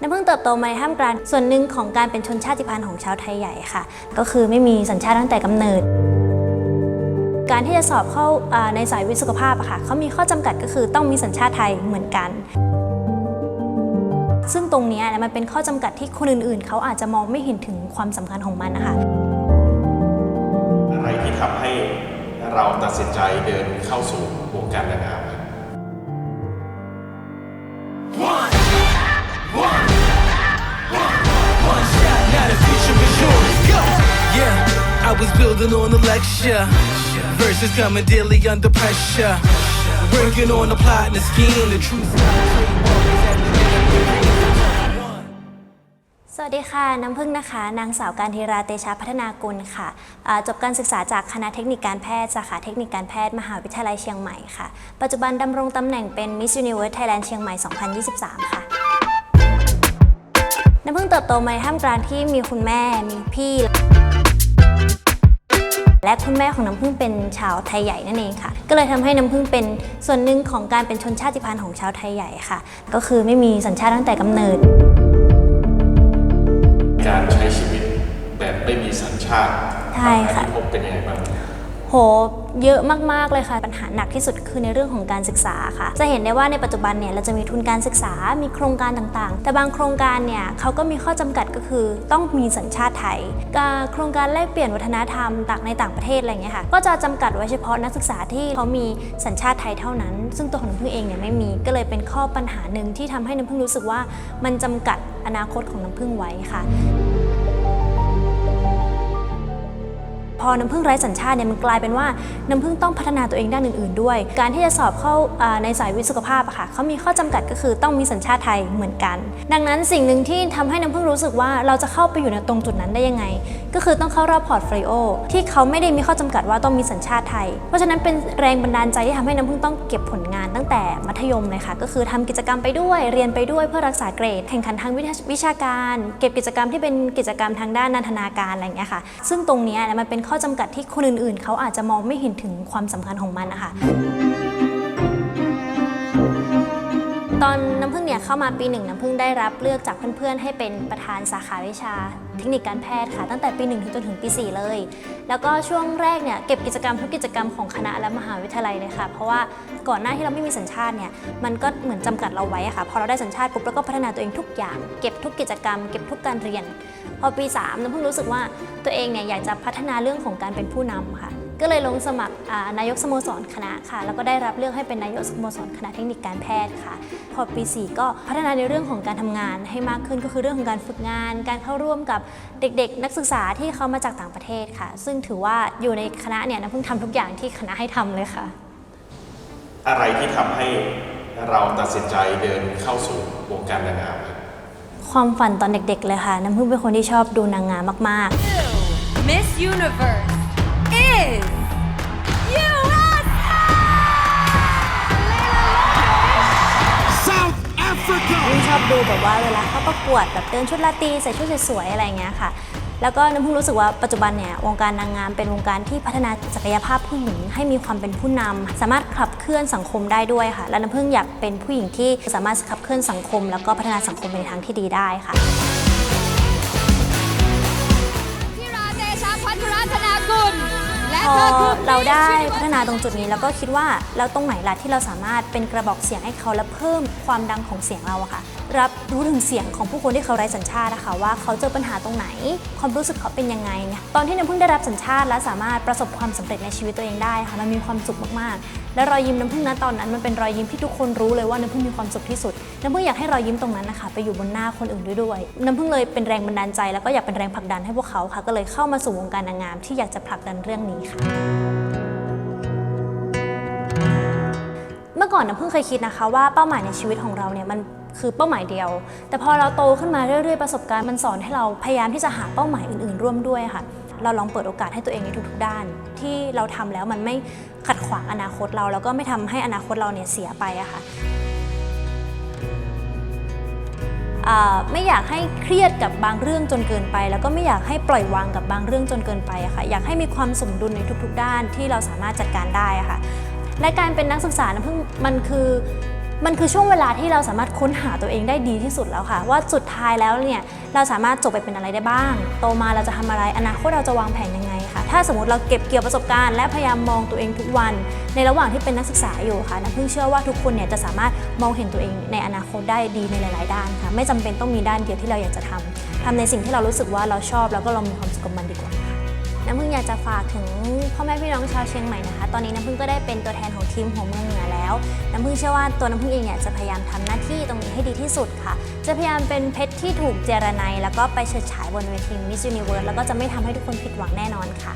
น้ำพึ่งเติบโตมาในท่ามกลางส่วนหนึ่งของการเป็นชนชาติพันธุ์ของชาวไทยใหญ่ค่ะ ก็คือไม่มีสัญชาติตั้งแต่กำเนิด การที่จะสอบเข้าในสายวิทย์สุขภาพค่ะเขามีข้อจำกัดก็คือต้องมีสัญชาติไทยเหมือนกัน ซึ่งตรงนี้มันเป็นข้อจำกัดที่คนอื่น ๆ เขาอาจจะมองไม่เห็นถึงความสำคัญของมันนะคะอะไรที่ทำให้เราตัดสินใจเดินเข้าสู่วงการนางงาม was building on the lecture. Verses coming daily under pressure. Working on the plot and the scheme. The truth. สวัสดีค่ะ น้ำพึ่งนะคะ นางสาวการธีราเตชะพัฒนากุลค่ะอ่าจบการศึกษาจากคณะเทคนิคการแพทย์ สาขาเทคนิคการแพทย์ มหาวิทยาลัยเชียงใหม่ค่ะ ปัจจุบันดำรงตำแหน่งเป็น Miss Universe Thailand เชียงใหม่ 2023 ค่ะ น้ำพึ่งเติบโตมาในท่ามกลางที่มีคุณแม่ มีพี่ และคุณแม่ของน้ำพึ่งเป็นชาวไทยใหญ่นั่นเองค่ะ ก็เลยทำให้น้ำพึ่งเป็นส่วนหนึ่งของการเป็นชนชาติพันธุ์ของชาวไทยใหญ่ค่ะ ก็คือไม่มีสัญชาติตั้งแต่กำเนิด การใช้ชีวิตแบบไม่มีสัญชาติใช่ค่ะที่พบเป็นยังไงบ้างโห เยอะมากๆเลยค่ะ ปัญหาหนักที่สุดคือในเรื่องของการศึกษาค่ะ จะเห็นได้ว่าในปัจจุบันเนี่ยเราจะมีทุนการศึกษา มีโครงการต่างๆ แต่บางโครงการเนี่ยเขาก็มีข้อจำกัดก็คือ ต้องมีสัญชาติไทยการโครงการแลกเปลี่ยนวัฒนธรรมต่างในต่างประเทศอะไรเงี้ยค่ะ ก็จะจำกัดไว้เฉพาะนักศึกษาที่เขามีสัญชาติไทยเท่านั้น ซึ่งตัวของน้ำพึ่งเองเนี่ยไม่มี ก็เลยเป็นข้อปัญหาหนึ่งที่ทำให้น้ำพึ่งรู้สึกว่ามันจำกัดอนาคตของน้ำพึ่งไว้ค่ะ พอน้ำพึ่งไร้สัญชาติเนี่ยมันกลายเป็นว่าน้ำพึ่งต้องพัฒนาตัวเองด้านอื่นๆด้วย การที่จะสอบเข้าในสายวิทย์สุขภาพอะค่ะเขามีข้อจำกัดก็คือต้องมีสัญชาติไทยเหมือนกัน ดังนั้นสิ่งหนึ่งที่ทำให้น้ำพึ่งรู้สึกว่าเราจะเข้าไปอยู่ในตรงจุดนั้นได้ยังไง ก็คือต้องเข้ารอบพอร์ตโฟลิโอที่เขาไม่ได้มีข้อจำกัดว่าต้องมีสัญชาติไทย เพราะฉะนั้นเป็นแรงบันดาลใจที่ทำให้น้ำพึ่งต้องเก็บผลงานตั้งแต่มัธยมเลยค่ะก็คือทำกิจกรรมไปด้วยเรียนไปด้วยเพื่อรักษาเกรด แข่งขันทางวิวชาการ เก็บกิจกรรมที่เป็นกิจกรรมทางด้านนันทนาการอะไรอย่างเงี้ยค่ะซึ่งตรงเนี้ยมันเป็นข้อจำกัดที่คนอื่นๆ เขาอาจจะมองไม่เห็นถึงความสำคัญของมันนะคะ ตอนน้ำพึ่งเนี่ยเข้ามาปีหนึ่งน้ำพึ่งได้รับเลือกจากเพื่อนๆ ให้เป็นประธานสาขาวิชา เทคนิคการแพทย์ค่ะ ตั้งแต่ปี1ถึงจนถึงปี4เลย แล้วก็ช่วงแรกเนี่ยเก็บกิจกรรมทุกกิจกรรมของคณะและมหาวิทยาลัยเลยค่ะ เพราะว่าก่อนหน้าที่เราไม่มีสัญชาติเนี่ยมันก็เหมือนจำกัดเราไว้ค่ะพอเราได้สัญชาติปุ๊บเราก็พัฒนาตัวเองทุกอย่าง เก็บทุกกิจกรรม เก็บทุกการเรียน พอปี3น้ำพึ่งรู้สึกว่าตัวเองเนี่ยอยากจะพัฒนาเรื่องของการเป็นผู้นำค่ะ ก็เลยลงสมัครอ่านายกสโมสรคณะค่ะ แล้วก็ได้รับเลือกให้เป็นนายกสโมสรคณะเทคนิคการแพทย์ค่ะ พอปี 4 ก็พัฒนาในเรื่องของการทำงานให้มากขึ้นก็คือเรื่องของการฝึกงาน การเข้าร่วมกับเด็กๆ นักศึกษาที่เขามาจากต่างประเทศค่ะ ซึ่งถือว่าอยู่ในคณะเนี่ยนะเพิ่งทำทุกอย่างที่คณะให้ทำเลยค่ะ อะไรที่ทำให้เราตัดสินใจเดินเข้าสู่วงการนางงามครับความฝันตอนเด็กๆเลยค่ะ น้ำพึ่งเป็นคนที่ชอบดูนางงามมากๆ Miss Universe is USA! South Africa. พึ่ชอบดูแบบว่าเวลาเขาประกวดแบบเดินชุดราตีใส่ชุดสวยๆอะไรอย่างเงี้ยค่ะ แล้วก็น้ำพึ่งรู้สึกว่าปัจจุบันเนี่ยวงการนางงามเป็นวงการที่พัฒนาศักยภาพผู้หญิง ให้มีความเป็นผู้นำสามารถขับเคลื่อนสังคมได้ด้วยค่ะ และน้ำพึ่งอยากเป็นผู้หญิงที่สามารถขับเคลื่อนสังคม แล้วก็พัฒนาสังคมไปในทางที่ดีได้ค่ะ พอเราได้พัฒนาตรงจุดนี้แล้วก็คิดว่าแล้วตรงไหนล่ะที่เราสามารถเป็นกระบอกเสียงให้เขาและเพิ่มความดังของเสียงเราอะค่ะ รับรู้ถึงเสียงของผู้คนที่เขาไร้สัญชาตินะคะว่าเขาเจอปัญหาตรงไหน ความรู้สึกเขาเป็นยังไงเนี่ยตอนที่น้ำพึ่งได้รับสัญชาติและสามารถประสบความสำเร็จในชีวิตตัวเองได้ค่ะมันมีความสุขมากๆ และรอยยิ้มน้ำพึ่งนะตอนนั้นมันเป็นรอยยิ้มที่ทุกคนรู้เลยว่าน้ำพึ่งมีความสุขที่สุด น้ำพึ่งอยากให้รอยยิ้มตรงนั้นนะคะไปอยู่บนหน้าคนอื่นด้วยด้วย น้ำพึ่งเลยเป็นแรงบันดาลใจ แล้วก็อยากเป็นแรงผลักดันให้พวกเขาค่ะ ก็เลยเข้ามาสู่วงการนางงามที่อยากจะผลักดันเรื่องนี้ค่ะเมื่อก่อนน้ำเพิ่งเคยคิดนะคะว่าเป้าหมายในชีวิตของเราเนี่ยมันคือเป้าหมายเดียว แต่พอเราโตขึ้นมาเรื่อยๆประสบการณ์มันสอนให้เราพยายามที่จะหาเป้าหมายอื่นๆ ร่วมด้วยค่ะ เราลองเปิดโอกาสให้ตัวเองในทุกๆด้าน ที่เราทำแล้วมันไม่ขัดขวางอนาคตเรา แล้วก็ไม่ทำให้อนาคตเราเนี่ยเสียไปอะค่ะ ไม่อยากให้เครียดกับบางเรื่องจนเกินไป แล้วก็ไม่อยากให้ปล่อยวางกับบางเรื่องจนเกินไปค่ะอยากให้มีความสมดุลในทุกๆ ด้านที่เราสามารถจัดการได้ค่ะและการเป็นนักศึกษานะเพิ่งมันคือมันคือช่วงเวลาที่เราสามารถค้นหาตัวเองได้ดีที่สุดแล้วค่ะ ว่าสุดท้ายแล้วเนี่ยเราสามารถจบไปเป็นอะไรได้บ้าง โตมาเราจะทำอะไรอนาคตเราจะวางแผนยังไง ถ้าสมมติเราเก็บเกี่ยวประสบการณ์และพยายามมองตัวเองทุกวัน ในระหว่างที่เป็นนักศึกษาอยู่ค่ะน้ำพึ่งเชื่อว่าทุกคนเนี่ยจะสามารถมองเห็นตัวเองในอนาคตได้ดีในหลาย ๆ ด้านค่ะไม่จำเป็นต้องมีด้านเดียวที่เราอยากจะทำทำในสิ่งที่เรารู้สึกว่าเราชอบแล้วก็เรามีความสุขกับมันดีกว่า น้ำพึ่งอยากจะฝากถึงพ่อแม่พี่น้องชาวเชียงใหม่นะคะ ตอนนี้น้ำพึ่งก็ได้เป็นตัวแทนของทีมหัวเมืองเหนือแล้ว น้ำพึ่งเชื่อว่าตัวน้ำพึ่งเองเนี่ยจะพยายามทำหน้าที่ตรงนี้ให้ดีที่สุดค่ะ จะพยายามเป็นเพชรที่ถูกเจรไนแล้วก็ไปเฉิดฉายบนเวทีมิสยูนิเวิร์สแล้วก็จะไม่ทำให้ทุกคนผิดหวังแน่นอนค่ะ